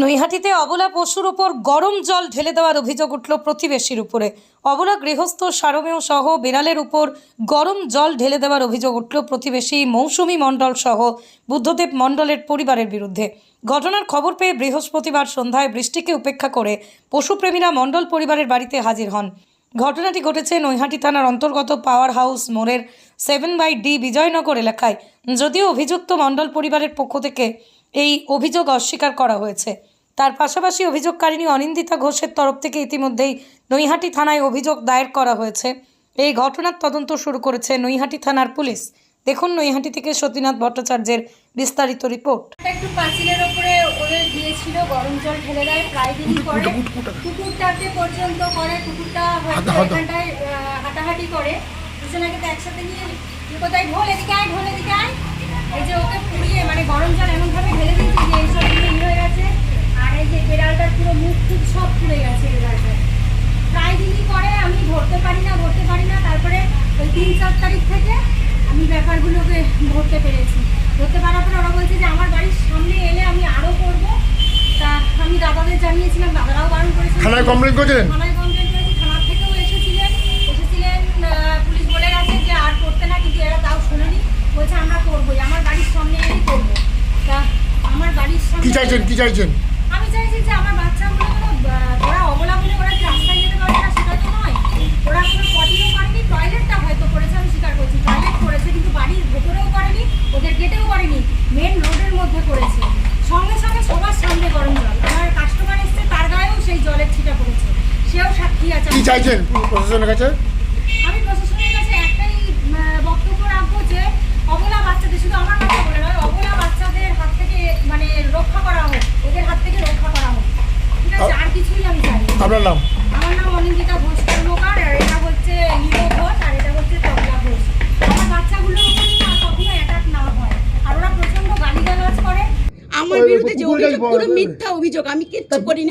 নৈহাটিতে অবলা পশুর ওপর গরম জল ঢেলে দেওয়ার অভিযোগ উঠল প্রতিবেশীর উপরে। অবলা গৃহস্থ সারমেয় সহ বিড়ালের উপর গরম জল ঢেলে দেওয়ার অভিযোগ উঠল প্রতিবেশী মৌসুমী মণ্ডল সহ বুদ্ধদেব মণ্ডলের পরিবারের বিরুদ্ধে। ঘটনার খবর পেয়ে বৃহস্পতিবার সন্ধ্যায় বৃষ্টিকে উপেক্ষা করে পশুপ্রেমীরা মণ্ডল পরিবারের বাড়িতে হাজির হন। ঘটনাটি ঘটেছে নৈহাটি থানার অন্তর্গত পাওয়ার হাউস মোড়ের সেভেন বাই ডি বিজয়নগর এলাকায়। যদিও অভিযুক্ত মণ্ডল পরিবারের পক্ষ থেকে এই অভিযোগ অস্বীকার করা হয়েছে। তার পাশাপাশি অভিযোগকারিণী অনিন্দিতা ঘোষের তরফ থেকে ইতিমধ্যেই নৈহাটি থানায় অভিযোগ দায়ের করা হয়েছে। এই ঘটনার তদন্ত শুরু করেছে নৈহাটি থানার পুলিশ। দেখুন নৈহাটি থেকে সতীনাথ ভট্টাচার্যের বিস্তারিত রিপোর্ট। একটু পাঁচিলের ওপরে ওদের দিয়েছিল গরম জল ঢেলে দেয় প্রায় দিনই করে কুকুরটাকে পর্যন্ত করে কুকুরটা হয়তো এখানটায় হাঁটাহাঁটি করে। দুজনাকে তো একসাথে নিয়ে কোথায় ঢোল এদিকে আয় ঢোল এদিকে আয়। এই যে ওকে পুড়িয়ে মানে গরম জল এমনভাবে ঢেলে দিয়েছে যে এইসব হয়ে গেছে। এই যে বেড়ালটার পুরো মুখ টুক সব পুড়ে গেছে বেড়ালটার প্রায় দিনই করে আমি ধরতে পারি না ধরতে পারি না তারপরে ওই তিন চার তারিখ থেকে আমি ব্যাপারগুলোকে ধরতে পেরেছি। ধরতে পারার পরে ওরা বলছে যে আমার বাড়ির সামনে এলে আমি আরও করব। তা আমি দাদাদের জানিয়েছিলাম দাদারাও বারণ করেছিলেন থানায় কমপ্লেন করেছিলেন? থানায় কমপ্লেন করেছি থানার থেকেও এসেছিলেন এসেছিলেন পুলিশ বলে গেছে যে আর করতে না। কিন্তু এরা তাও শোনেনি বলছে আমরা করবোই আমার বাড়ির সামনে এলেই করব। তা আমার বাড়ির সামনে কি চাইছেন কি চাইছেন আমি চাইছি যে আমার বাচ্চাগুলো কোনো আহ, ওরা অবলা বলে ওরা কি রাস্তায় যেতে পারে না সেটা তো নয় ওরা কোনো পটিও করেনি টয়লেটটা হয়তো করেছে আমি স্বীকার করছি টয়লেট করেছে কিন্তু বাড়ির ভেতরেও করেনি ওদের গেটেও করেনি মেন রোডের মধ্যে করেছে সঙ্গে সঙ্গে সবার সামনে গরম জল। আমার কাস্টমার এসছে তার গায়েও সেই জলের ছিটা পড়েছে। সেও সাক্ষী আছে কি চাইছেন প্রশাসনের কাছে? আমি প্রশাসনের কাছে একটাই বক্তব্য রাখব যে অবলা বাচ্চাদের শুধু আমার কথা বলে নয় অবলা বাচ্চাদের হাত থেকে মানে রক্ষা করা হোক ওদের হাত থেকে রক্ষা করা হোক। ঠিক আছে আর কিছুই আমি চাই আপনার নাম অনিন্দিতা ঘোষ কর্মকার আর এটা হচ্ছে লিও ঘোষ আর এটা হচ্ছে তবলা ঘোষ আমার বাচ্চাগুলোর উপর না কখনো অ্যাটাক না হয় আর ওরা প্রচণ্ড গালিগালাজ করে আমার ওই বিরুদ্ধে যে কুকুরটাই অভিযোগ বড় পুরো মিথ্যা অভিযোগ আমি কিচ্ছু করিনি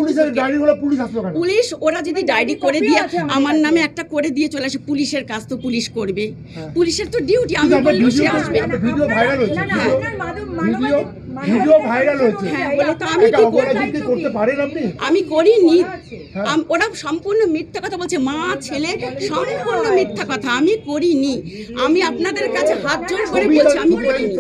পুলিশ ওরা যদি ডায়েরি করে দিয়ে আমার নামে একটা করে দিয়ে চলে আসে পুলিশের কাজ তো পুলিশ করবে পুলিশের তো ডিউটি আমি বললেও সে আসবে ভিডিও ভাইরাল হয়েছে ভিডিও ভিডিও ভাইরাল হয়েছে। হ্যাঁ বলে তো আমি কি করব? করতে পারেন আপনি? আমি করিনি। হ্যাঁ। ওরা সম্পূর্ণ মিথ্যা কথা বলছে। মা ছেলে সম্পূর্ণ মিথ্যা কথা আমি করিনি। আমি আপনাদের কাছে হাত জোর করে বলছি আমি করিনি।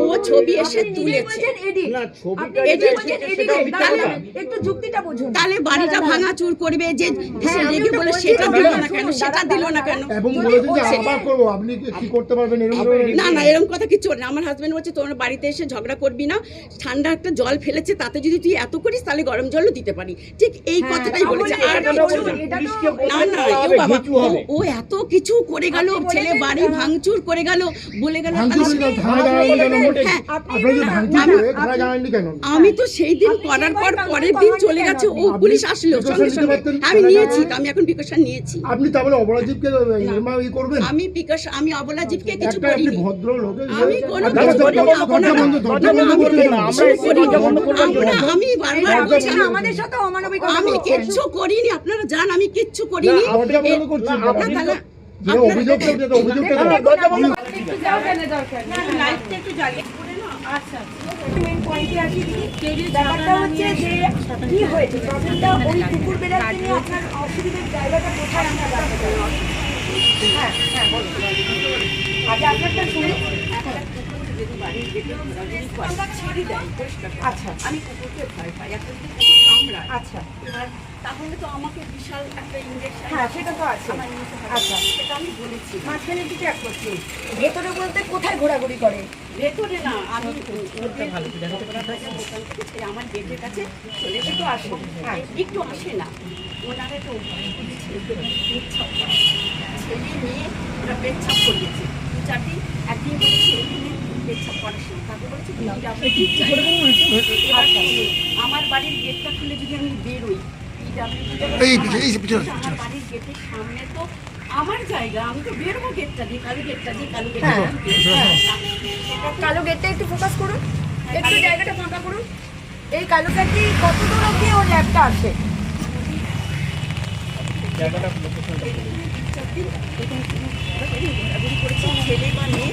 ও ছবি এসে তুলেছে। না ছবি Edit, সেটা মিথ্যা কথা। একটু যুক্তিটা বুঝুন। তাহলে বাড়িটা ভাঙা চুর করবে যে হ্যাঁ, রেগে বলে সেটা দিল না কেন? সেটা দিল না কেন? এবং যদি বলেছেন যে ওই- আবার করব আপনি কি- কি করতে পারবেন না না এরকম কথা কিছু না আমার হাজবেন্ড বলছে তোর বাড়িতে এসে ঝগড়া করবি না ঠান্ডা একটা জল ফেলেছে তাতে যদি তুই এত করিস তাহলে গরম জলও দিতে পারি। ঠিক এই কথাটাই বলেছে। আর কিছু না। না ও কিছু এত কিছু করে গেল ছেলে বাড়ি ভাঙচুর করে গেল বলে গেল হ্যাঁ, আমি- তো সেই দিন করার পর পরের দিন চলে গেছে ও পুলিশ আসলো সঙ্গে সঙ্গে। আমি নিয়েছি আমি এখন প্রিকশন নিয়েছি। আপনি তাহলে অপরাধীকে করবেন? আমি বিকাশ আমি অবলাজিৎকে কিছু একটা করিনি। ভদ্র লোক আমি কোনো দরজা কিছু করিনি, আমি আমাদের সাথে অমানবিক কিচ্ছু করিনি আপনারা জান আমি কিচ্ছু করিনি। আচ্ছা মেন পয়েন্টে নিয়ে ছেড়ে দেয়। পরিষ্কার আচ্ছা। আমি কুকুরকে ভয় পাই একটা যদি কুকুর কামড়ায় আচ্ছা। এবার তাহলে তো আমাকে বিশাল একটা ইঞ্জেকশন হ্যাঁ সেটা তো আছে। আমার নিতে হবে। আচ্ছা। সেটা আমি বলেছি। মাঝখানে কি ট্যাগ করছি। ভেতরে বলতে কোথায় ঘোরাঘুরি করে? ভেতরে না আমি আমার গেটের কাছে চলে এসে তো আসে। হ্যাঁ। একটু আসে না। ওনারা তো ছেলে মেয়ে ওরা পেচ্ছাপ করিয়েছে। দু চারটি তাকে বলেছে আচ্ছা আমার বাড়ির গেটটা খুলে যদি আমি বেরোই এই পিছনে, এই পিছনে, আমার বাড়ির গেটের সামনে তো আমার জায়গা আমি তো বেরোবো গেটটা দিয়ে কালো গেটটা দিয়ে কালো হ্যাঁ, গেটটা কালো গেটটা একটু ফোকাস করুন একটু জায়গাটা ফাঁকা করুন এই কালো গেটটি কত দূর অব্দি ওর ল্যাবটা করেছে ছেলে বা মেয়ে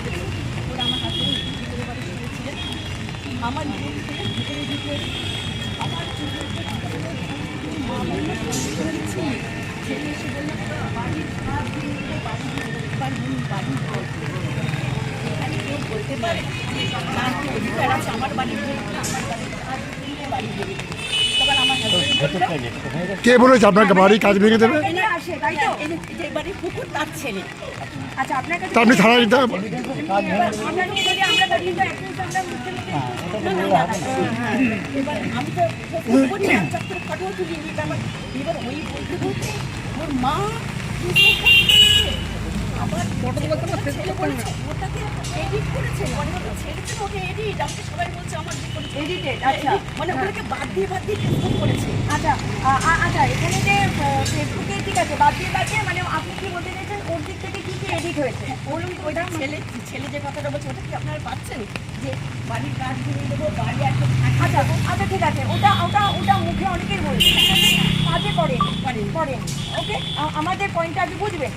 করে ভিতরে বাড়ি শুয়েছিলেন আমার রুম থেকে ভিতরে ঢুকে আমার মা বলল ভিতরে ছিল ছেলে এসে বলল বাড়ির খারাপ দিয়ে বাড়ি বাড়ি এখানে কেউ বলতে পারে তার অধিকার আছে আমার বাড়ি আমার বাড়ি বাড়ি দেবে কে বলেছে আপনাকে বাড়ি কাজ ভেঙে দেবে আচ্ছা আপনার আপনি থানায় দিতে মা আচ্ছা। মানে ওটাকে বাদ দিয়ে বাদ দিয়ে ফেসবুক করেছে। আচ্ছা আচ্ছা এখানে যে ফেসবুকে ঠিক আছে বাদ দিয়ে বাদ দিয়ে মানে আপনি কি বলতে চাইছেন ওর দিক থেকে কি কি এডিট হয়েছে? ওর ওইটা ছেলে ছেলে যে কথাটা বলছে ওটা কি আপনারা পাচ্ছেন? যে বাড়ির কাজ ভেঙে দেবো বাড়ি একটা আচ্ছা আচ্ছা ঠিক আছে ওটা ওটা ওটা মুখে অনেকেই বলছে। কাজে করেন করেন করেন ওকে আমাদের পয়েন্টটা আপনি বুঝবেন